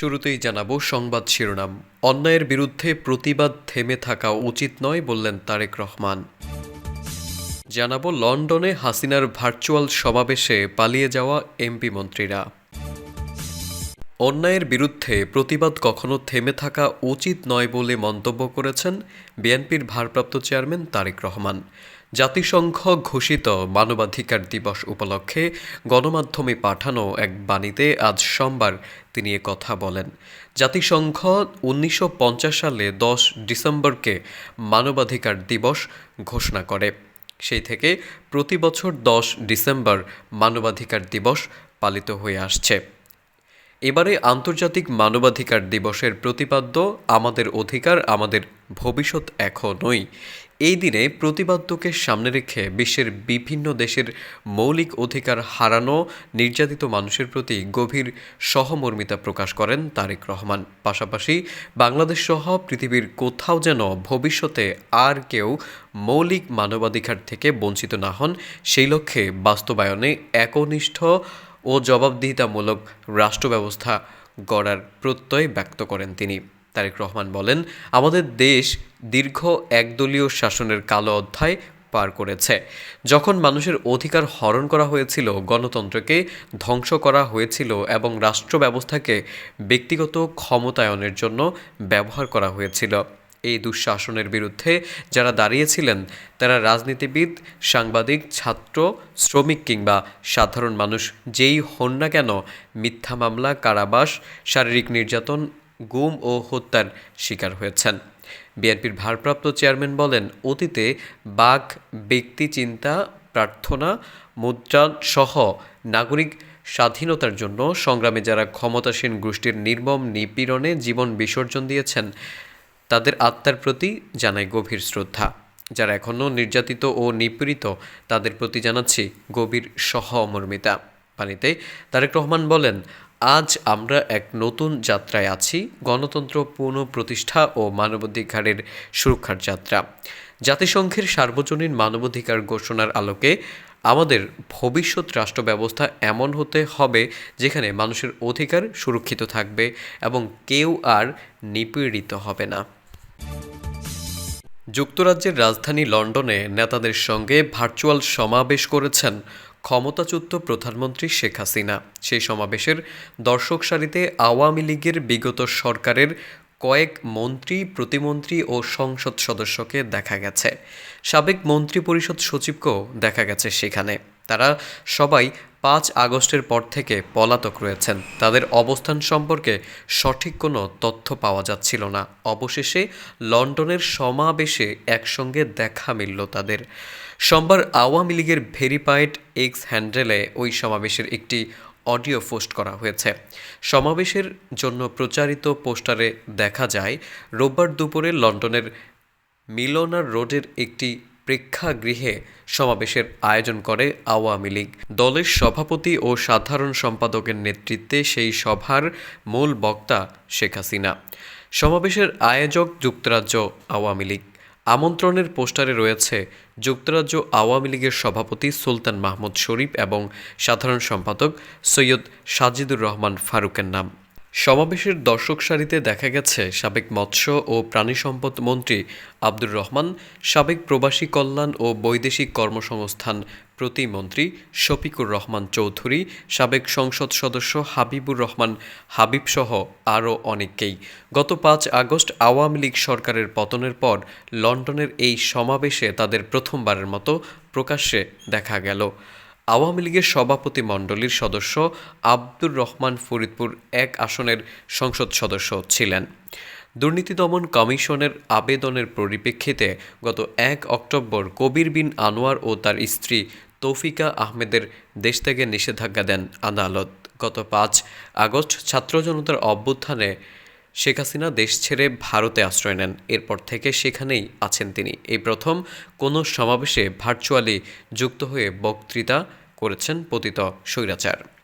শুরুতেই জানাব সংবাদ শিরোনাম। অন্যায়ের বিরুদ্ধে প্রতিবাদ থেমে থাকা উচিত নয় বললেন তারেক রহমান। জানাব লন্ডনে হাসিনার ভার্চুয়াল সমাবেশে পালিয়ে যাওয়া এমপি মন্ত্রীরা। অন্যায়ের বিরুদ্ধে প্রতিবাদ কখনো থেমে থাকা উচিত নয় বলে মন্তব্য করেছেন বিএনপির ভারপ্রাপ্ত চেয়ারম্যান তারেক রহমান। জাতিসংঘ ঘোষিত মানবাধিকার দিবস উপলক্ষে গণমাধ্যমে পাঠানো এক বাণীতে আজ সোমবার তিনি কথা বলেন। জাতিসংঘ উনিশশো পঞ্চাশ সালে দশ ডিসেম্বরকে মানবাধিকার দিবস ঘোষণা করে। সেই থেকে প্রতি বছর দশ ডিসেম্বর মানবাধিকার দিবস পালিত হয়ে আসছে। এবারে আন্তর্জাতিক মানবাধিকার দিবসের প্রতিপাদ্য, আমাদের অধিকার, আমাদের ভবিষ্যৎ এখনই। এই দিনে প্রতিপাদ্যকে সামনে রেখে বিশ্বের বিভিন্ন দেশের মৌলিক অধিকার হারানো নির্যাতিত মানুষের প্রতি গভীর সহমর্মিতা প্রকাশ করেন তারেক রহমান। পাশাপাশি বাংলাদেশ সহ পৃথিবীর কোথাও যেন ভবিষ্যতে আর কেউ মৌলিক মানবাধিকার থেকে বঞ্চিত না হন, সেই লক্ষ্যে বাস্তবায়নে একনিষ্ঠ ও জবাবদিহিতামূলক রাষ্ট্র ব্যবস্থা গড়ার প্রত্যয় ব্যক্ত করেন তিনি। তারেক রহমান বলেন, আমাদের দেশ দীর্ঘ একদলীয় শাসনের কালো অধ্যায় পার করেছে। যখন মানুষের অধিকার হরণ করা হয়েছিল, গণতন্ত্রকে ধ্বংস করা হয়েছিল এবং রাষ্ট্র ব্যবস্থাকে ব্যক্তিগত ক্ষমতায়নের জন্য ব্যবহার করা হয়েছিল। এই দুঃশাসনের বিরুদ্ধে যারা দাঁড়িয়েছিলেন, তারা রাজনীতিবিদ, সাংবাদিক, ছাত্র, শ্রমিক কিংবা সাধারণ মানুষ যেই হন না কেন, মিথ্যা মামলা, কারাবাস, শারীরিক নির্যাতন গুম ও হত্যার শিকার হয়েছেন। বিএনপির ভারপ্রাপ্ত চেয়ারম্যান বলেন, অতীতে বাঘ ব্যক্তি চিন্তা, প্রার্থনা, মুদ্রা সহ নাগরিক স্বাধীনতার জন্য সংগ্রামে যারা ক্ষমতাসীন গোষ্ঠীর নির্মম নিপীড়নে জীবন বিসর্জন দিয়েছেন, তাদের আত্মার প্রতি জানাই গভীর শ্রদ্ধা। যারা এখনও নির্যাতিত ও নিপীড়িত, তাদের প্রতি জানাচ্ছি গভীর সহমর্মিতা। পানিতে তারেক রহমান বলেন আজ আমরা এক নতুন যাত্রায় আছি, গণতন্ত্র পুনঃপ্রতিষ্ঠা ও মানবাধিকারের সুরক্ষার যাত্রা। জাতিসংঘের সার্বজনীন মানবাধিকার ঘোষণার আলোকে আমাদের ভবিষ্যৎ রাষ্ট্র ব্যবস্থা এমন হতে হবে যেখানে মানুষের অধিকার সুরক্ষিত থাকবে এবং কেউ আর নিপীড়িত হবে না। যুক্তরাজ্যের রাজধানী লন্ডনে নেতাদের সঙ্গে ভার্চুয়াল সমাবেশ করেছেন ক্ষমতাচ্যুত প্রধানমন্ত্রী শেখ হাসিনা। সেই সমাবেশের দর্শক সারিতে আওয়ামী লীগের বিগত সরকারের কয়েক মন্ত্রী, প্রতিমন্ত্রী ও সংসদ সদস্যকে দেখা গেছে। সাবেক মন্ত্রী পরিষদ সচিবকেও দেখা গেছে সেখানে। তারা সবাই পাঁচ আগস্টের পর থেকে পলাতক রয়েছেন। তাদের অবস্থান সম্পর্কে সঠিক কোনো তথ্য পাওয়া যাচ্ছিল না। অবশেষে লন্ডনের সমাবেশে একসঙ্গে দেখা মিলল তাদের। সোমবার আওয়ামী লীগের ভেরিফাইড এক্স হ্যান্ডেলে ওই সমাবেশের একটি অডিও পোস্ট করা হয়েছে। সমাবেশের জন্য প্রচারিত পোস্টারে দেখা যায়, রোববার দুপুরে লন্ডনের মিলোনার রোডের একটি প্রেক্ষাগৃহে সমাবেশের আয়োজন করে আওয়ামী লীগ। দলের সভাপতি ও সাধারণ সম্পাদকের নেতৃত্বে সেই সভার মূল বক্তা শেখ হাসিনা। সমাবেশের আয়োজক যুক্তরাজ্য আওয়ামী লীগ। আমন্ত্রণের পোস্টারে রয়েছে যুক্তরাজ্য আওয়ামী লীগের সভাপতি সুলতান মাহমুদ শরীফ এবং সাধারণ সম্পাদক সৈয়দ সাজিদুর রহমান ফারুকের নাম। সমাবেশের দর্শক সারিতে দেখা গেছে সাবেক মৎস্য ও প্রাণী সম্পদ মন্ত্রী আব্দুর রহমান, সাবেক প্রবাসী কল্যাণ ও বৈদেশিক কর্মসংস্থান প্রতিমন্ত্রী শফিকুর রহমান চৌধুরী, সাবেক সংসদ সদস্য হাবিবুর রহমান হাবিবসহ আরও অনেককেই। গত পাঁচ আগস্ট আওয়ামী লীগ সরকারের পতনের পর লন্ডনের এই সমাবেশে তাদের প্রথমবারের মতো প্রকাশ্যে দেখা গেল। আওয়ামী লীগের সভাপতি মণ্ডলীর সদস্য আব্দুর রহমান ফরিদপুর এক আসনের সংসদ সদস্য ছিলেন। দুর্নীতি দমন কমিশনের আবেদনের পরিপ্রেক্ষিতে গত এক অক্টোবর কবির বিন আনোয়ার ও তার স্ত্রী তৌফিকা আহমেদের দেশ থেকে নিষেধাজ্ঞা দেন আদালত। গত পাঁচ আগস্ট ছাত্র জনতার অভ্যুত্থানে শেখ হাসিনা দেশ ছেড়ে ভারতে আশ্রয় নেন। এরপর থেকে সেখানেই আছেন তিনি। এই প্রথম কোনো সমাবেশে ভার্চুয়ালি যুক্ত হয়ে বক্তৃতা করেছেন পতিত স্বৈরাচার।